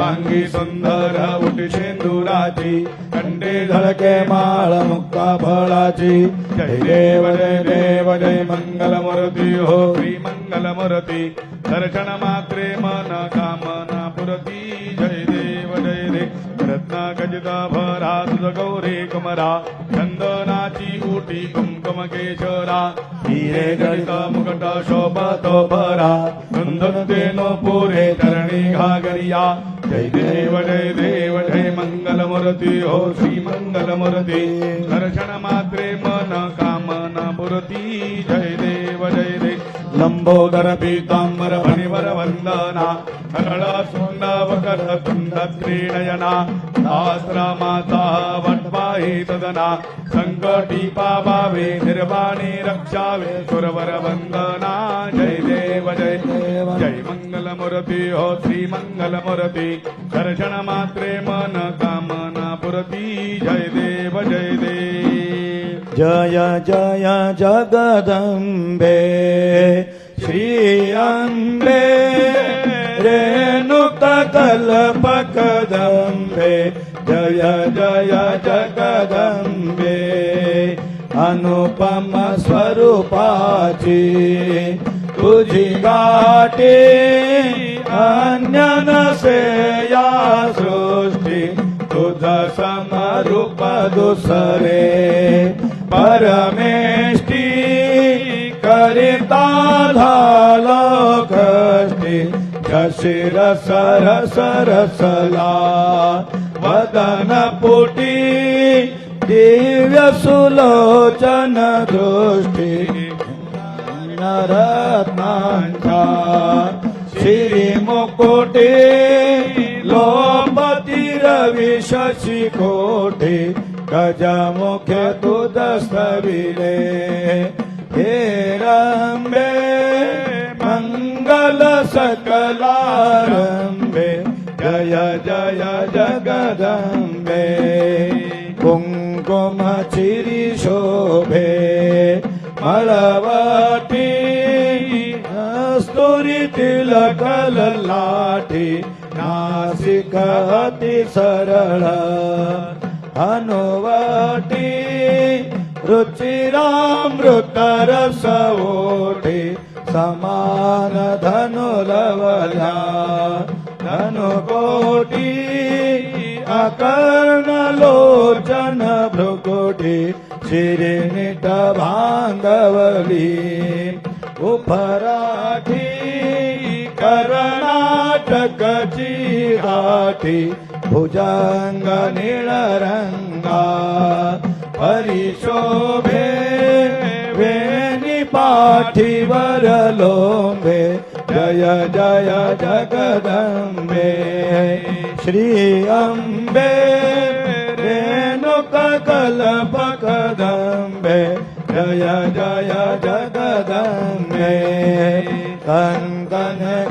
सर्वांगी सुंदर उटी शेंदुराची कंडे झळके माळ मुक्ता फळाची जय देव जय देव जय मंगल मूर्ती हो श्री मंगल मूर्ती दर्शन मात्रे मन कामना पुरती. जय देव जय रे रत्ना गजदा भरा तुझ गौरी कुमरा. चंदनाची उटी कुमकुम केशरा. हिरे जडित मुकट शोभतो भरा नंदन तेनो पुरे करणी घागरिया। जय देव जय देव जय मंगल मूर्ती हो श्री मंगल मूर्ती दर्शन मात्रे मन कामना पुरती जय देव जय लंबोदर पीतांबर मणिवर वंदना करळ सुंडवकर तुंड क्रीडयना शास्त्र माता तदना संकटी पावावे निर्वाणी रक्षावे सुरवर वंदना जय देव जय देव। जय मंगल हो श्री मंगल दर्शन मात्रे मन कामना पुरती जय देव जय देव। जय जय जगदम्बे श्री अम्बे रेणुक कल्पकदम्बे जय जय जगदम्बे अनुपम स्वरूपाची तुझी गाठी अन्य नसे या सृष्टी तुझ समरूप दुसरे परमेष्टि करिता ध लोष्ठ सर सरसला वदन पुटी दिव्य दृष्टि नर श्रीमुकोटे लोपति रवि गज मुख्य तु दशिरे हे रम्बे मङ्गल सकलारम्भे जय जय जगदम्बे कुङ्कुम चिरि शोभे अरवाटी स्तुरि तिलकली नासति सरल धनुवी रुचि रामृतरसवोढे समान धनुरवला धनुगोडी अकर्णलोचन जन भोढी भाङ्गवली उपराठी करणाटी भुजङ्गनिरङ्गा परिशोभे पाठिवरलोम्बे जय जय जगदम्बे। श्री अम्बे नो जय जय जगदम्बे। गङ्गनगनकाजी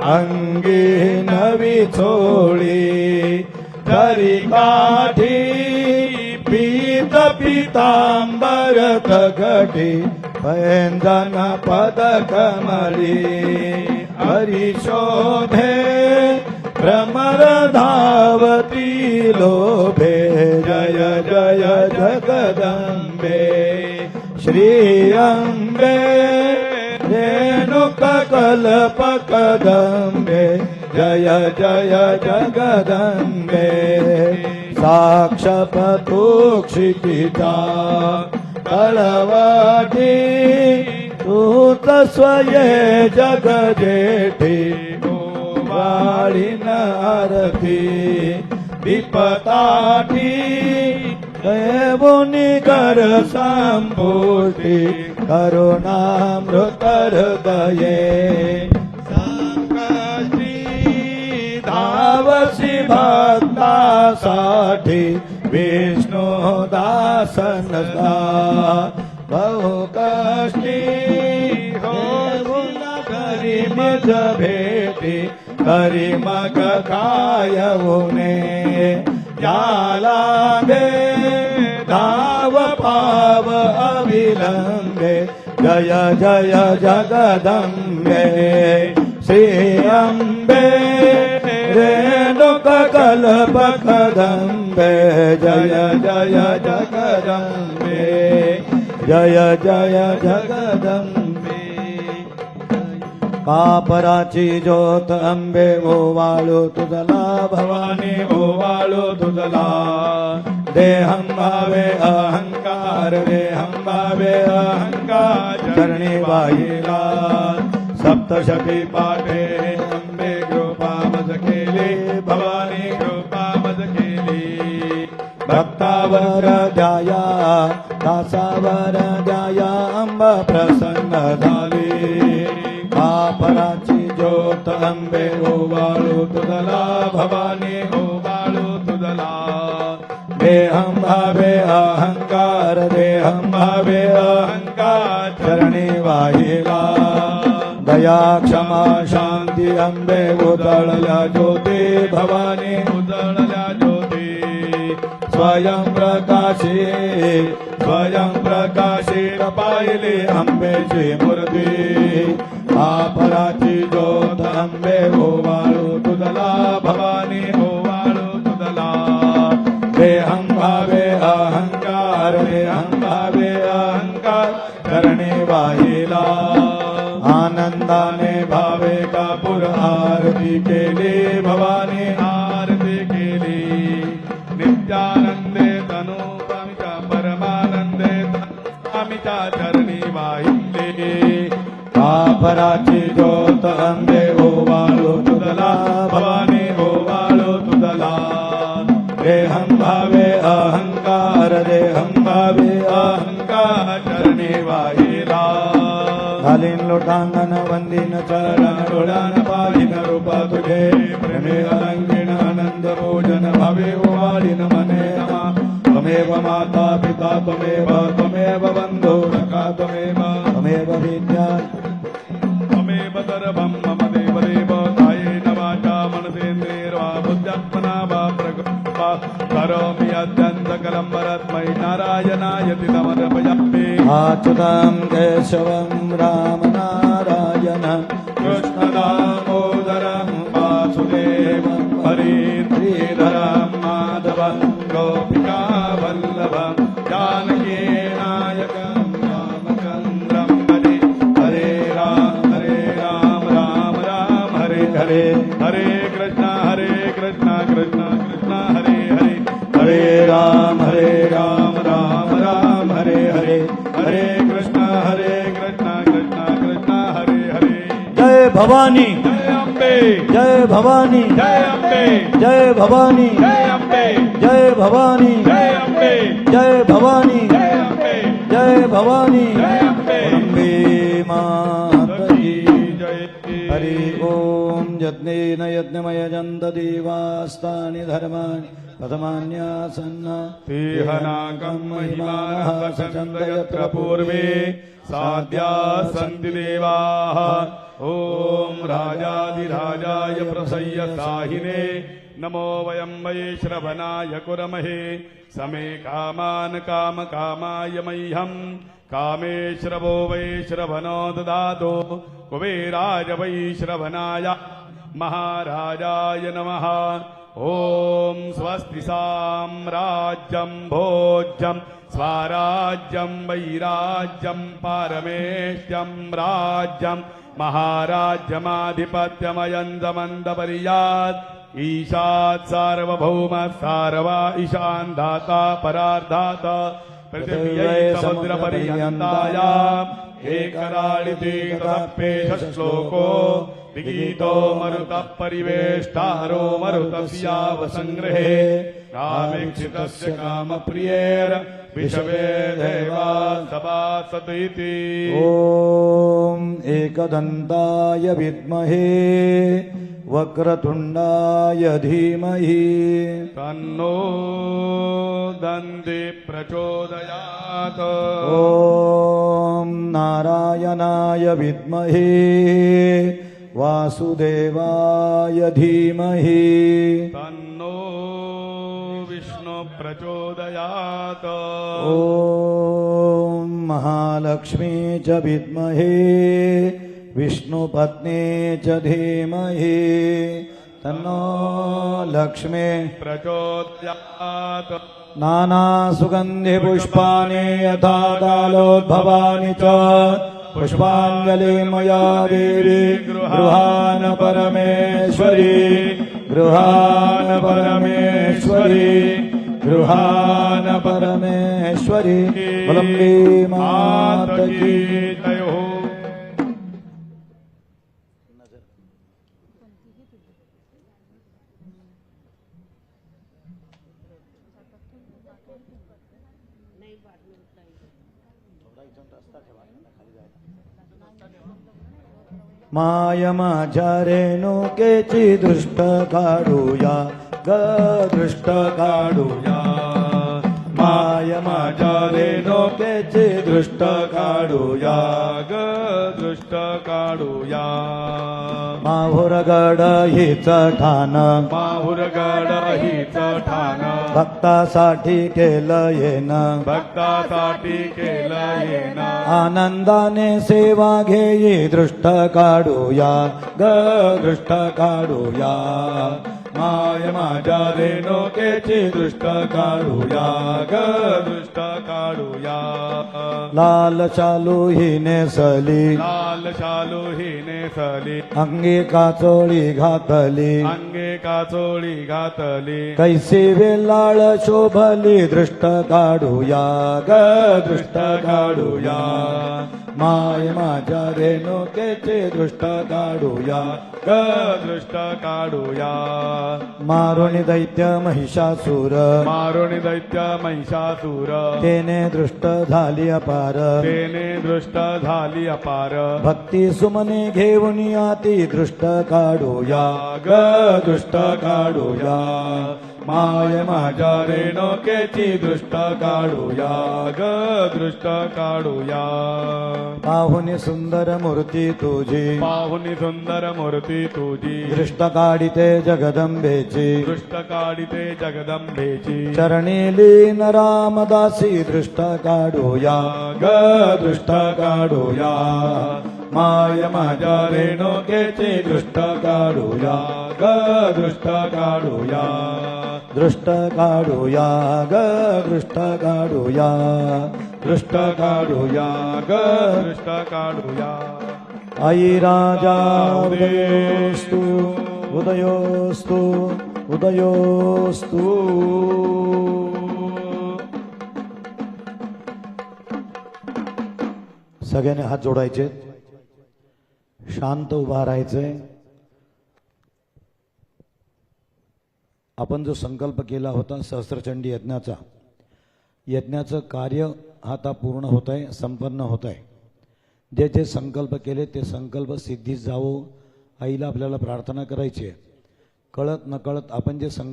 अंगी नवी चोळी तरी काठी पीत पितांबर तगटी पैंजन पदकमली हरिशोभे भ्रमर धावती लोभे जय जय जगदंबे श्री अंबे रेणुक कल्पकदंबे जय जय जगदंबे साक्षपतु क्षितिता तळवाठी तूत स्वये जगजेठी वाळीन आरती विपताठी देवुनी कर संपूर्ती કરુણામૃત હૃદયે સંગશ્રી ધાવસી ભક્તા સાઠી વિષ્ણુ દાસન બહુ કષ્ટી હો કરી મજ ભેટી કરી મગ કાયવને યાલા બે बे पाव अविलंबे जय जय जगदंबे श्री अंबे रेणुक कल्प कदंबे जय जय जगदंबे जय जय जगदंबे पापराची ज्योत अंबे ओवाळू तुझला भवानी ओवाळू तुझला। देहं भावे अहंकार देहं भावे अहंकार। चरणे वाहिला सप्तशती पाठे अंबे कृपा मज केली भवानी कृपा मज केली भक्तावर जाया दासावर जाया अंब प्रसन्न झाली। पापराची ज्योत अंबे ओवाळू तुदला भवानी हो देहं भावे अहंकार देहं भावे अहंकार चरणी वाहिला। दया क्षमा शांती अंबे उदळल्या ज्योती भवानी उदळल्या ज्योती। स्वयं प्रकाशे स्वयं प्रकाशे पाहिले अंबेची मूर्ती। आपराची ज्योत अंबे ओवाळू तुदला भवानी ओवाळू तुदला देहं पाहिला. आनंदाने भावे कापूर आरती केली भवानी आरती केली. नित्यानंदे तनु आमच्या परमानंदे आमच्या चरणी वाहिले कापराची ज्योत अंबे ओवाळू तुदला भवानी ओवाळू तुदला. देहं भावे अहंकार देहं भावे अहंकार. चरणी वाहिला घालीन लोटांगण वंदीन चरण डोळ्यान पाहिन रूप तुझे प्रेमे अलंकीण आनंद भोजन भावे ओवाळीन मने नमा त्वमेव माता पिता त्वमेव त्वमेव बंधु सखा त्वमेव त्वमेव विद्या त्वमेव सर्वं मम देवदेव कायेन वाचा मनसेन्द्रियर्वा बुद्ध्यात्मना वा प्रकृत्वा करोमि अद्यन्तकरम् वरद्मय नारायणायति आतुतां केशवं रामनारायण। कृष्णदामोदरं कृष्णदामोदरम् वासुदेव हरे। माधव गोपिका वल्लभ जाने नायकं हरे। हरे कृष्ण। भवानी। जय भवानी जय भवानी। जय भवानी। जय भवानी। जय भवानी। अम्बे अम्बे माता की जय हरि ओम यज्ञेन यज्ञमयजन्त देवास्तानि धर्माणि। प्रथमान्यासन्न। तेहनाकं महिमानः सचन्द यत्र पूर्वे साध्या सन्ति देवाः। ॐ राजाधिराजाय प्रसय्य साहिने। नमो वयं वै श्रवणाय कुरमहे। समे कामान् कामकामाय मह्यम् कामेश्रवो वै श्रवणो ददातु। कुबेराय वै श्रवणाय। महाराजाय नमः। ॐ स्वस्ति साम्राज्यं भोज्यं। स्वाराज्यं वैराज्यं पारमेष्ट्यं राज्यं महाराज्यमाधिपत्यमयन्दमन्दपर्यात् ईशात् सार्वभौमः सार्वा ईशान् दाता परार्धात पृथिव्यै समुद्रपर्यन्तायाम् एकराळिते तदप्येष श्लोको विगीतो मरुतः परिवेष्टारो मरुतस्यावसङ्ग्रहे कामेक्षितस्य कामप्रियेर विषवे देवा सभासत इति ॐ एकदन्ताय विद्महे वक्रतुण्डाय धीमहि। तन्नो दन्ति प्रचोदयात्। ॐ नारायणाय विद्महे वासुदेवाय धीमहि। तन्नो विष्णु प्रचोदयात्। ॐ महालक्ष्मी च विद्महे विष्णुपत्नी च धीमहि। तन्नो लक्ष्मी। प्रचोदयात्। नानासुगन्धिपुष्पाणि यथा कालोद्भवानि च। पुष्पाञ्जलि मया देवी गृहान परमेश्वरी। गृहान परमेश्वरी। गृहान परमेश्वरी वलम्बी मात की जय हो। माय माझ्या रेणुकेची दृष्ट काढूया ग दृष्ट काढूया। माय माझ्या रेणुकेची दृष्ट काढूया ग दृष्ट काढूया. माहुरगड हिच ठाण. माहुरगड हिच ठाण. भक्तासाठी केलं येन भक्तासाठी केलं येण. आनंदाने सेवा घेई दृष्ट काढूया. ग दृष्ट काढूया. माय माझ्या रेणुकेची दृष्ट काढूया ग दृष्ट काढूया. लाल शालू ही नेसली लाल शालू ही नेसली अंगी काचोळी घातली. अंगे काचोळी घातली. कैसी वेलाळ शोभली दृष्ट काढूया ग दृष्ट काढूया. माय माझ्या रेणुकेचे दृष्ट काढूया ग दृष्ट काढूया. मारुणी दैत्य महिषासूर। मारुणी दैत्य महिषासूर। तेने दृष्ट झाली अपार। तेने दृष्ट झाली अपार। भक्ती सुमने घेऊन आती दृष्ट काढूया। ग दृष्ट काढूया। माय माझ्या रेणुकेची दृष्ट काढूया। ग दृष्ट काढूया। पाहुनी सुंदर मूर्ती तुझी। पाहुनी सुंदर मूर्ती तुझी। दृष्ट काढिते जगदंबेची दृष्ट काढिते जगदंबेची चरणी लीन रामदासी दृष्ट काढूया ग दृष्ट काढूया माय माझ्या रेणुकेची दृष्ट काढूया ग दृष्ट काढूया दृष्ट काढूया ग दृष्ट काढूया दृष्ट काढूया ग दृष्ट काढूया आई राजा उदयोस्तु उदयोस्तु उदयोस्तु। सगळ्यांनी हात जोडायचे. शांत उभा राहायचंय आपण जो संकल्प केला होता सहस्त्रचंडी यज्ञाचा यज्ञाचं कार्य आता पूर्ण होत आहे संपन्न होत आहे जे जे संकल्प केले ते संकल्प सिद्धीस जावो. आईला आपल्याला प्रार्थना करायची आहे. कळत नकळत आपण जे संकल्प